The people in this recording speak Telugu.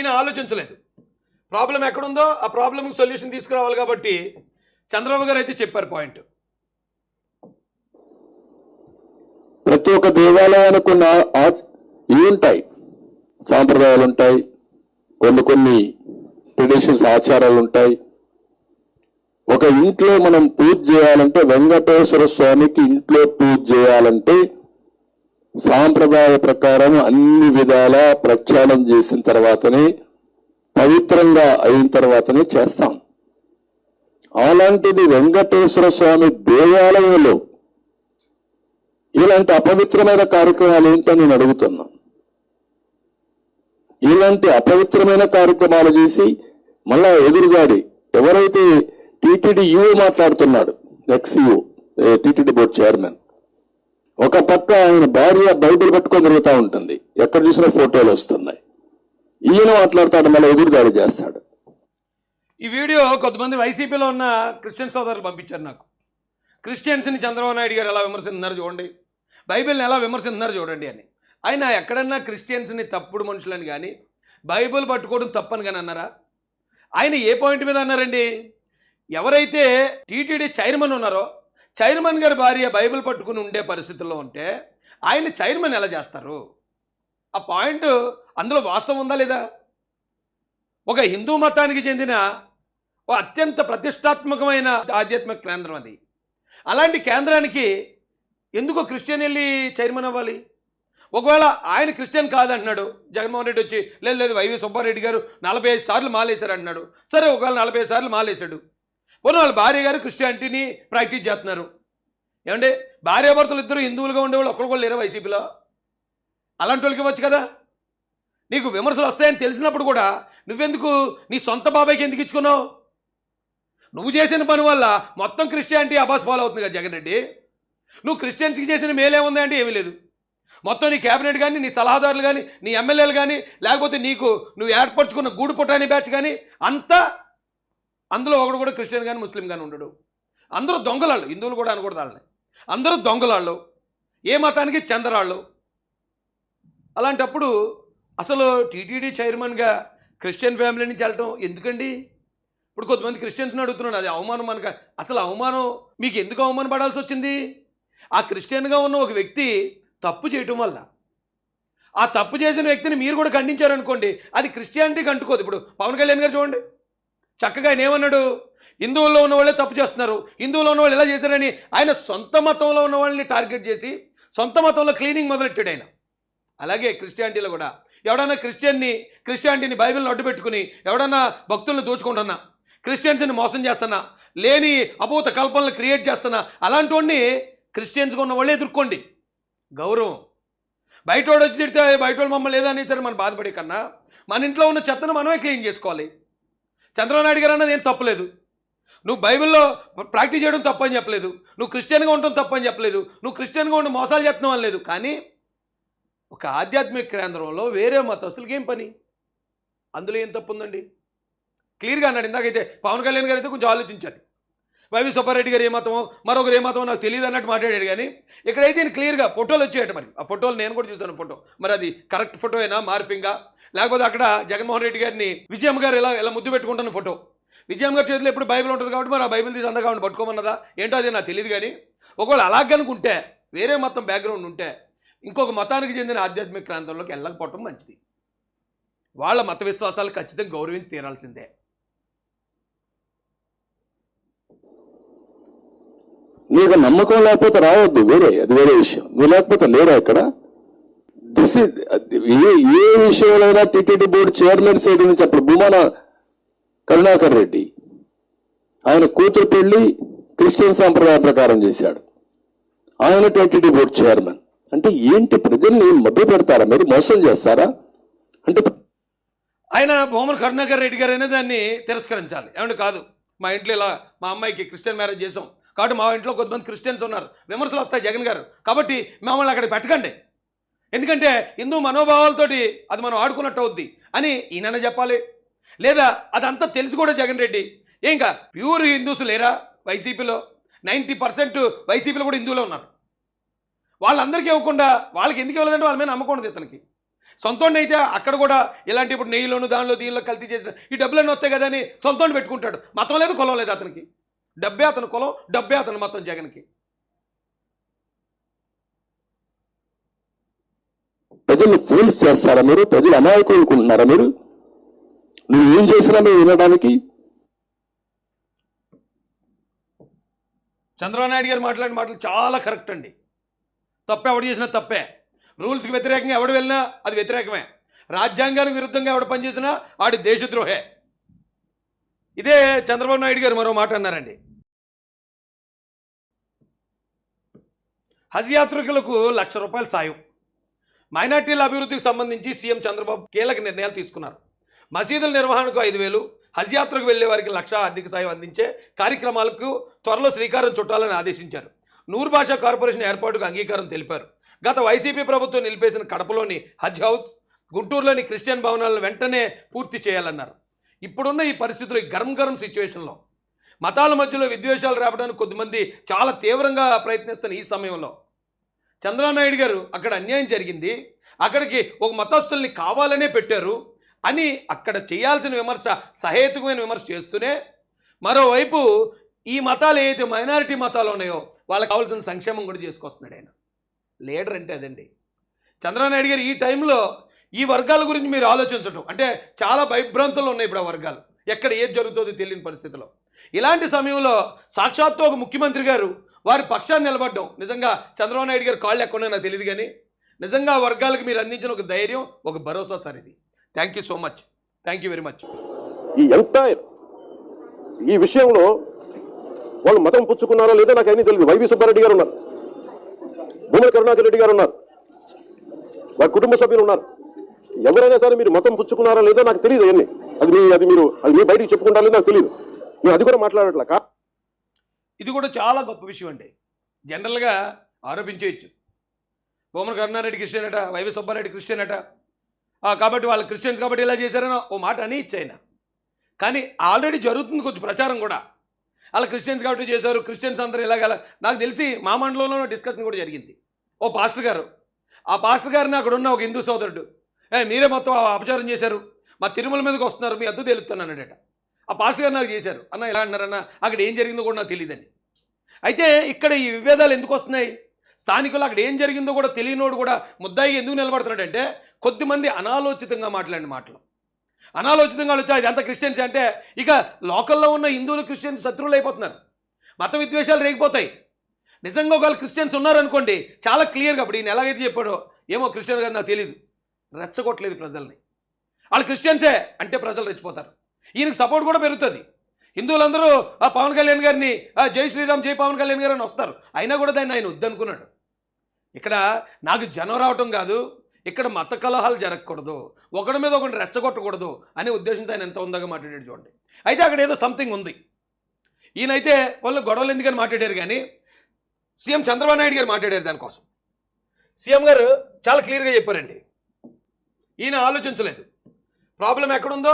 ఈయన ఆలోచించలేదు. ప్రాబ్లం ఎక్కడుందో ఆ ప్రాబ్లంకి సొల్యూషన్ తీసుకురావాలి కాబట్టి చంద్రబాబు గారు అయితే చెప్పారు పాయింట్ ప్రతి ఒక్క దేవాలయానికి కొన్ని ఆ- ఇవి ఉంటాయి. సాంప్రదాయాలు ఉంటాయి. కొన్ని కొన్ని ట్రెడిషన్స్ ఆచారాలు ఉంటాయి. ఒక ఇంట్లో మనం పూజ చేయాలంటే వెంకటేశ్వర స్వామికి ఇంట్లో పూజ చేయాలంటే సాంప్రదాయ ప్రకారం అన్ని విధాల ప్రక్షాళన చేసిన తర్వాతనే పవిత్రంగా అయిన తర్వాతనే చేస్తాం. అలాంటిది వెంకటేశ్వర స్వామి దేవాలయంలో ఇలాంటి అపవిత్రమైన కార్యక్రమాలు ఏంటని నేను అడుగుతున్నా. ఇలాంటి అపవిత్రమైన కార్యక్రమాలు చేసి మళ్ళా ఎదురుగాడి ఎవరైతే టీటీడీ ఈఓ మాట్లాడుతున్నాడు ఎక్స్ టీటీడీ బోర్డు చైర్మన్ ఒక పక్క ఆయన భార్య బైబిల్ పట్టుకొని తిరుగుతూ ఉంటుంది. ఎక్కడ చూసినా ఫోటోలు వస్తున్నాయి. ఈయన మాట్లాడతాడు మళ్ళీ ఎదురుదాడి చేస్తాడు. ఈ వీడియో కొంతమంది వైసీపీలో ఉన్న క్రిస్టియన్ సోదరులు పంపించారు నాకు. క్రిస్టియన్స్ని చంద్రబాబు నాయుడు గారు ఎలా విమర్శిస్తున్నారు చూడండి. బైబిల్ని ఎలా విమర్శిస్తున్నారు చూడండి అని. ఆయన ఎక్కడన్నా క్రిస్టియన్స్ని తప్పుడు మనుషులని కానీ బైబిల్ పట్టుకోవడం తప్పని కానీ అన్నారా? ఆయన ఏ పాయింట్ మీద అన్నారండి? ఎవరైతే టీటీడీ చైర్మన్ ఉన్నారో చైర్మన్ గారి భార్య బైబిల్ పట్టుకుని ఉండే పరిస్థితుల్లో ఉంటే ఆయన చైర్మన్ ఎలా చేస్తారు? ఆ పాయింట్ అందులో వాస్తవం ఉందా లేదా? ఒక హిందూ మతానికి చెందిన ఓ అత్యంత ప్రతిష్టాత్మకమైన ఆధ్యాత్మిక కేంద్రం అది. అలాంటి కేంద్రానికి ఎందుకు క్రిస్టియన్ వెళ్ళి చైర్మన్ అవ్వాలి? ఒకవేళ ఆయన క్రిస్టియన్ కాదంటున్నాడు జగన్మోహన్ రెడ్డి వచ్చి లేదు లేదు వైవి సుబ్బారెడ్డి గారు నలభై ఐదు సార్లు మాలేశారు అంటున్నాడు. సరే ఒకవేళ నలభై ఐదు సార్లు మాలేశాడు పోనీ వాళ్ళ భార్య గారు క్రిస్టియానిటీని ప్రాక్టీస్ చేస్తున్నారు. ఏమంటే భార్యాభర్తలు ఇద్దరు హిందువులుగా ఉండేవాళ్ళు ఒక్కరు లేరు వైసీపీలో? అలాంటి వాళ్ళకి ఇవ్వచ్చు కదా? నీకు విమర్శలు వస్తాయని తెలిసినప్పుడు కూడా నువ్వెందుకు నీ సొంత బాబాయ్కి ఎందుకు ఇచ్చుకున్నావు? నువ్వు చేసిన పని వల్ల మొత్తం క్రిస్టియానిటీ అబాస్ ఫాలో అవుతుంది కదా జగన్ రెడ్డి? నువ్వు క్రిస్టియన్స్కి చేసిన మేలేముంది అంటే ఏమీ లేదు. మొత్తం నీ క్యాబినెట్ కానీ నీ సలహాదారులు కానీ నీ ఎమ్మెల్యేలు కానీ లేకపోతే నీకు నువ్వు ఏర్పరచుకున్న గూడు పుట్టాని బ్యాచ్ కానీ అంతా అందులో ఒకడు కూడా క్రిస్టియన్ కానీ ముస్లిం కానీ ఉండడు. అందరూ దొంగలాళ్ళు. హిందువులు కూడా అనకూడదు వాళ్ళని. అందరూ దొంగలాళ్ళు. ఏ మతానికి చెందరాళ్ళు. అలాంటప్పుడు అసలు టీటీడీ చైర్మన్గా క్రిస్టియన్ ఫ్యామిలీ నుంచి వెళ్ళటం ఎందుకండి? ఇప్పుడు కొంతమంది క్రిస్టియన్స్ని అడుగుతున్నాడు అది అవమానం అనక అసలు అవమానం మీకు ఎందుకు అవమానం పడాల్సి వచ్చింది? ఆ క్రిస్టియన్గా ఉన్న ఒక వ్యక్తి తప్పు చేయటం వల్ల. ఆ తప్పు చేసిన వ్యక్తిని మీరు కూడా ఖండించారనుకోండి అది క్రిస్టియానిటీకి అంటుకోదు ఇప్పుడు పవన్ కళ్యాణ్ గారు చూడండి. చక్కగా ఆయన ఏమన్నాడు హిందువుల్లో ఉన్న వాళ్ళే తప్పు చేస్తున్నారు. హిందువులో ఉన్న వాళ్ళు ఎలా చేశారని ఆయన సొంత మతంలో ఉన్న వాళ్ళని టార్గెట్ చేసి సొంత మతంలో క్లీనింగ్ మొదలెట్టాడు ఆయన. అలాగే క్రిస్టియానిటీలో కూడా. ఎవడన్నా క్రిస్టియన్ని క్రిస్టియానిటీని బైబిల్ని అడ్డు పెట్టుకుని ఎవడన్నా భక్తులను దోచుకుంటున్నా క్రిస్టియన్స్ని మోసం చేస్తున్నా లేని అభూత కల్పనలు క్రియేట్ చేస్తున్నా అలాంటి వాడిని క్రిస్టియన్స్గా ఉన్న వాళ్ళే ఎదుర్కోండి. గౌరవం. బయటోడు వచ్చి తిడితే బయట వాళ్ళు మమ్మల్ని లేదా అనేసరి మనం బాధపడే కన్నా మన ఇంట్లో ఉన్న చెత్తను మనమే క్లీన్ చేసుకోవాలి. చంద్రబాబు నాయుడు గారు అన్నది ఏం తప్పలేదు. నువ్వు బైబిల్లో ప్రాక్టీస్ చేయడం తప్పని చెప్పలేదు. నువ్వు క్రిస్టియన్గా ఉండటం తప్పని చెప్పలేదు. నువ్వు క్రిస్టియన్గా ఉండి మోసాలు చేస్తున్నావు అని లేదు. కానీ ఒక ఆధ్యాత్మిక కేంద్రంలో వేరే మతస్థులకి ఏం పని? అందులో ఏం తప్పు ఉందండి క్లియర్గా అన్నాడు. ఇందాకైతే పవన్ కళ్యాణ్ గారు అయితే కొంచెం ఆలోచించాలి వైవి సుబ్బారెడ్డి గారు ఏమాత్రమో మరొకరు ఏమాత్రమో నాకు తెలియదు అన్నట్టు మాట్లాడాడు కానీ ఇక్కడైతే నేను క్లియర్గా ఫోటోలు వచ్చాయట మరి. ఆ ఫోటోలు నేను కూడా చూశాను ఫోటో మరి అది కరెక్ట్ ఫోటో అయినా మార్పింగా లేకపోతే అక్కడ జగన్మోహన్ రెడ్డి గారిని విజయమ్మ గారు ఎలా ఎలా ముద్దు పెట్టుకుంటున్న ఫోటో విజయమ్మ గారి చేతిలో ఎప్పుడు బైబిల్ ఉంటుంది కాబట్టి మరి ఆ బైబిల్ తీసి అందగా పట్టుకోమన్నదా? ఏంటో అది నాకు తెలియదు కానీ ఒకవేళ అలాగనుకుంటే వేరే మతం బ్యాక్గ్రౌండ్ ఉంటే ఇంకొక మతానికి చెందిన ఆధ్యాత్మిక ప్రాంతంలోకి వెళ్ళకపోవటం మంచిది. వాళ్ళ మత విశ్వాసాలు ఖచ్చితంగా గౌరవించి తీరాల్సిందే. నీకు నమ్మకం లేకపోతే రావద్దు వేరే అది వేరే విషయం. నువ్వు లేకపోతే లేరా ఇక్కడ? దిస్ ఏ ఏ విషయంలో టీటీడీ బోర్డు చైర్మన్ సైడ్ నుంచి అప్పుడు భూమాన కరుణాకర్ రెడ్డి ఆయన కూతురు పెళ్ళి క్రిస్టియన్ సాంప్రదాయ ప్రకారం చేశాడు. ఆయన టీటీడీ బోర్డు చైర్మన్. అంటే ఏంటి ప్రజల్ని మభ్య పెడతారా? మీరు మోసం చేస్తారా? అంటే ఆయన భూమన కరుణాకర్ రెడ్డి గారు అయినా దాన్ని తిరస్కరించాలి. ఏమంటే కాదు మా ఇంట్లో ఇలా మా అమ్మాయికి క్రిస్టియన్ మ్యారేజ్ చేసాం. కాబట్టి మా ఇంట్లో కొంతమంది క్రిస్టియన్స్ ఉన్నారు. విమర్శలు వస్తాయి జగన్ గారు. కాబట్టి మమ్మల్ని అక్కడ పెట్టకండి. ఎందుకంటే హిందూ మనోభావాలతోటి అది మనం ఆడుకున్నట్టు అవుద్ది అని ఈయన చెప్పాలి. లేదా అదంతా తెలిసి కూడా జగన్ రెడ్డి. ఇంకా ప్యూర్ హిందూస్ లేరా వైసీపీలో? నైంటీ పర్సెంట్ వైసీపీలో కూడా హిందువులే ఉన్నారు. వాళ్ళందరికీ ఇవ్వకుండా వాళ్ళకి ఎందుకు ఇవ్వలేదంటే వాళ్ళ మీద నమ్మకం ఉండదు ఇతనికి. సొంతండి అయితే అక్కడ కూడా ఇలాంటి ఇప్పుడు నెయ్యిలోను దానిలో దీనిలో కల్తీ చేసిన ఈ డబ్బులన్నీ వస్తాయి కదా అని సొంతండి పెట్టుకుంటాడు. మతం లేదు కులం లేదు అతనికి. డబ్బే అతను కులం డబ్బే అతను మతం జగన్కి. ప్రజల్ని ఫూల్స్ చేస్తారా మీరు? ప్రజలు అమాయకులు అనుకుంటున్నారా మీరు? నువ్వు ఏం చేసినా మేము వినడానికి? చంద్రబాబు నాయుడు గారు మాట్లాడిన మాటలు చాలా కరెక్ట్ అండి. తప్పే ఎవడు చేసినా తప్పే. రూల్స్కి వ్యతిరేకంగా ఎవడు వెళ్ళినా అది వ్యతిరేకమే. రాజ్యాంగానికి విరుద్ధంగా ఎవడు పనిచేసినా ఆడి దేశద్రోహే. ఇదే చంద్రబాబు నాయుడు గారు మరో మాట అన్నారండి. హజ్ యాత్రికులకు లక్ష రూపాయలు సాయం. మైనార్టీల అభివృద్ధికి సంబంధించి సీఎం చంద్రబాబు కీలక నిర్ణయాలు తీసుకున్నారు. మసీదుల నిర్వహణకు ఐదు వేలు హజ్ యాత్రకు వెళ్ళే వారికి లక్ష ఆర్థిక సాయం అందించే కార్యక్రమాలకు త్వరలో శ్రీకారం చుట్టాలని ఆదేశించారు. నూరు భాషా కార్పొరేషన్ ఏర్పాటుకు అంగీకారం తెలిపారు. గత వైసీపీ ప్రభుత్వం నిలిపేసిన కడపలోని హజ్ హౌస్ గుంటూరులోని క్రిస్టియన్ భవనాలను వెంటనే పూర్తి చేయాలన్నారు. ఇప్పుడున్న ఈ పరిస్థితులు ఈ గరం గరం సిచ్యువేషన్లో. మతాల మధ్యలో విద్వేషాలు రావడానికి కొద్దిమంది చాలా తీవ్రంగా ప్రయత్నిస్తున్న ఈ సమయంలో చంద్రబాబు నాయుడు గారు అక్కడ అన్యాయం జరిగింది అక్కడికి ఒక మతస్థుల్ని కావాలనే పెట్టారు అని అక్కడ చేయాల్సిన విమర్శ సహేతుకమైన విమర్శ చేస్తూనే మరోవైపు ఈ మతాలు ఏదైతే మైనారిటీ మతాలు ఉన్నాయో వాళ్ళకి కావాల్సిన సంక్షేమం కూడా చేసుకొస్తున్నాడు ఆయన. లీడర్ అంటే అదండి. చంద్రబాబు నాయుడు గారు ఈ టైంలో ఈ వర్గాల గురించి మీరు ఆలోచించడం అంటే చాలా భయభ్రాంతులు ఉన్నాయి ఇప్పుడు ఆ వర్గాలు. ఎక్కడ ఏది జరుగుతుందో తెలియని పరిస్థితిలో. ఇలాంటి సమయంలో సాక్షాత్తు ఒక ముఖ్యమంత్రి గారు వారి పక్షాన్ని నిలబడ్డం. నిజంగా చంద్రబాబు నాయుడు గారు కాళ్ళు ఎక్కడో నాకు తెలియదు కానీ నిజంగా వర్గాలకు మీరు అందించిన ఒక ధైర్యం ఒక భరోసా సార్ ఇది. Thank you so much thank you very much ఈ ఎంటైర్ ఈ విషయంలో వాళ్ళు మతం పుచ్చుకున్నారో లేదో నాకు అన్ని తెలియదు. వైవి సుబ్బారెడ్డి గారు ఉన్నారు. భూమి కరుణాకర్ రెడ్డి గారు ఉన్నారు. వారి కుటుంబ సభ్యులు ఉన్నారు. ఎవరైనా సరే మీరు మతం పుచ్చుకున్నారో లేదో నాకు తెలియదు అవన్నీ. అది మీ అది మీరు అది మీ బయటికి చెప్పుకుంటారో లేదో నాకు తెలియదు నేను అది కూడా మాట్లాడట్లా. ఇది కూడా చాలా గొప్ప విషయం అండి. జనరల్గా ఆరోపించేయచ్చు భూమన కరుణారెడ్డి క్రిస్టియన్ అట వైవి సుబ్బారెడ్డి క్రిస్టియన్ అట కాబట్టి వాళ్ళు క్రిస్టియన్స్ కాబట్టి ఇలా చేశారని ఓ మాట అని ఇచ్చాయన. కానీ ఆల్రెడీ జరుగుతుంది కొద్ది ప్రచారం కూడా. అలా క్రిస్టియన్స్ కాబట్టి చేశారు క్రిస్టియన్స్ అందరూ ఇలాగ నాకు తెలిసి మా మండలంలో డిస్కషన్ కూడా జరిగింది. ఓ పాస్టర్ గారు ఆ పాస్టర్ గారిని అక్కడ ఉన్న ఒక హిందూ సోదరుడు ఏ మీరే మొత్తం అపచారం చేశారు. మా తిరుమల మీదకి వస్తున్నారు మీ అద్దు తెలుస్తున్నానట ఆ పాస్టర్ గారు నాకు చేశారు. అన్న ఎలా అన్నారన్న అక్కడ ఏం జరిగిందో కూడా నాకు తెలియదండి అయితే ఇక్కడ ఈ విభేదాలు ఎందుకు వస్తున్నాయి? స్థానికులు అక్కడ ఏం జరిగిందో కూడా తెలియనోడు కూడా ముద్దాయిగా ఎందుకు నిలబడుతున్నాడంటే కొద్దిమంది అనాలోచితంగా మాట్లాడిన మాటలు. అనాలోచితంగా వచ్చి అది అంత క్రిస్టియన్స్ అంటే ఇక లోకల్లో ఉన్న హిందువులు క్రిస్టియన్స్ శత్రువులు అయిపోతున్నారు. మత విద్వేషాలు రేగిపోతాయి. నిజంగా ఒకవేళ క్రిస్టియన్స్ ఉన్నారనుకోండి చాలా క్లియర్గా ఇప్పుడు ఈయన ఎలాగైతే చెప్పాడో ఏమో క్రిస్టియన్ గారు నాకు తెలియదు రెచ్చగొట్టలేదు ప్రజల్ని. వాళ్ళు క్రిస్టియన్సే అంటే ప్రజలు రెచ్చిపోతారు. ఈయనకు సపోర్ట్ కూడా పెరుగుతుంది. హిందువులందరూ ఆ పవన్ కళ్యాణ్ గారిని ఆ జై శ్రీరామ్ జై పవన్ కళ్యాణ్ గారు అని వస్తారు. అయినా కూడా దాన్ని ఆయన వద్దనుకున్నాడు. ఇక్కడ నాకు జనం రావటం కాదు ఇక్కడ మత కలహాలు జరగకూడదు ఒకడి మీద ఒకటి రెచ్చగొట్టకూడదు అనే ఉద్దేశంతో ఆయన ఎంత ఉందాగా మాట్లాడాడు చూడండి. అయితే అక్కడ ఏదో సంథింగ్ ఉంది. ఈయనైతే వాళ్ళు గొడవలు ఎందుకని మాట్లాడారు కానీ సీఎం చంద్రబాబు నాయుడు గారు మాట్లాడారు దానికోసం. సీఎం గారు చాలా క్లియర్గా చెప్పారండి. ఈయన ఆలోచించలేదు. ప్రాబ్లం ఎక్కడుందో